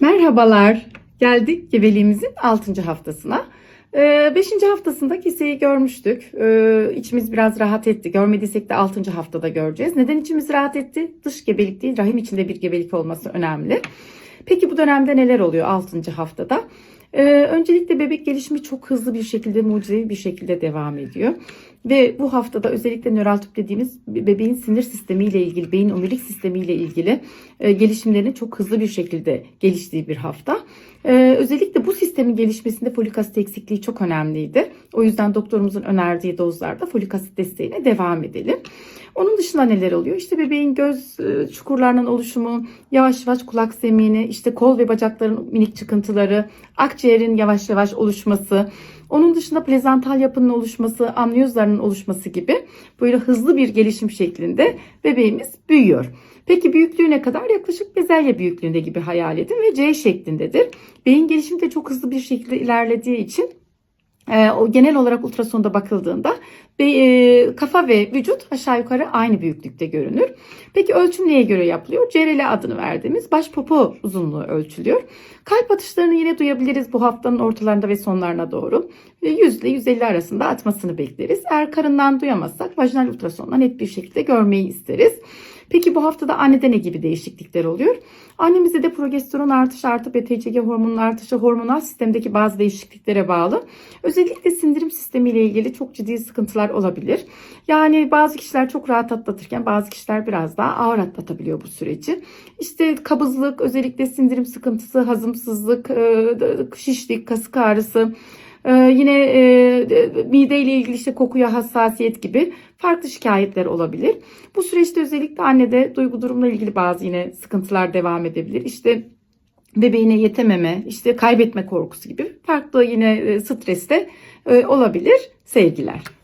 Merhabalar. Geldik gebeliğimizin 6. haftasına. 5. haftasında keseyi görmüştük. Ee, İçimiz biraz rahat etti. Görmediysek de 6. haftada göreceğiz. Neden içimiz rahat etti? Dış gebelik değil, rahim içinde bir gebelik olması önemli. Peki bu dönemde neler oluyor 6. haftada? Ee, öncelikle bebek gelişimi çok hızlı bir şekilde, mucizevi bir şekilde devam ediyor. Ve bu haftada özellikle nöral tüp dediğimiz bebeğin sinir sistemiyle ilgili, beyin omurilik sistemiyle ilgili e, gelişimlerinin çok hızlı bir şekilde geliştiği bir hafta. E, özellikle bu sistemin gelişmesinde folik asit eksikliği çok önemliydi. O yüzden doktorumuzun önerdiği dozlarda folik asit desteğine devam edelim. Onun dışında neler oluyor? İşte bebeğin göz e, çukurlarının oluşumu, yavaş yavaş kulak zemini, işte kol ve bacakların minik çıkıntıları, akciğerin yavaş yavaş oluşması, onun dışında plezantal yapının oluşması, amniyozlarının oluşması gibi böyle hızlı bir gelişim şeklinde bebeğimiz büyüyor. Peki büyüklüğü ne kadar? Yaklaşık bezelye büyüklüğünde gibi hayal edin ve C şeklindedir. Beyin gelişimi de çok hızlı bir şekilde ilerlediği için e, o genel olarak ultrasonda bakıldığında e, kafa ve vücut aşağı yukarı aynı büyüklükte görünür. Peki ölçüm neye göre yapılıyor? CRL adını verdiğimiz baş popo uzunluğu ölçülüyor. Kalp atışlarını yine duyabiliriz bu haftanın ortalarında ve sonlarına doğru. 100 ile 150 arasında atmasını bekleriz. Eğer karından duyamazsak vajinal ultrasonla net bir şekilde görmeyi isteriz. Peki bu haftada annede ne gibi değişiklikler oluyor? Annemizde de progesteron artışı artı BTCG hormonun artışı hormonal sistemdeki bazı değişikliklere bağlı. Özellikle sindirim sistemiyle ilgili çok ciddi sıkıntılar olabilir. Yani bazı kişiler çok rahat atlatırken bazı kişiler biraz daha ağır atlatabiliyor bu süreci. İşte kabızlık, özellikle sindirim sıkıntısı, hazımsızlık, şişlik, kasık ağrısı, ee, yine e, mide ile ilgili işte kokuya hassasiyet gibi farklı şikayetler olabilir. Bu süreçte özellikle annede duygu durumla ilgili bazı yine sıkıntılar devam edebilir. İşte bebeğine yetememe, işte kaybetme korkusu gibi farklı yine e, stres de e, olabilir sevgiler.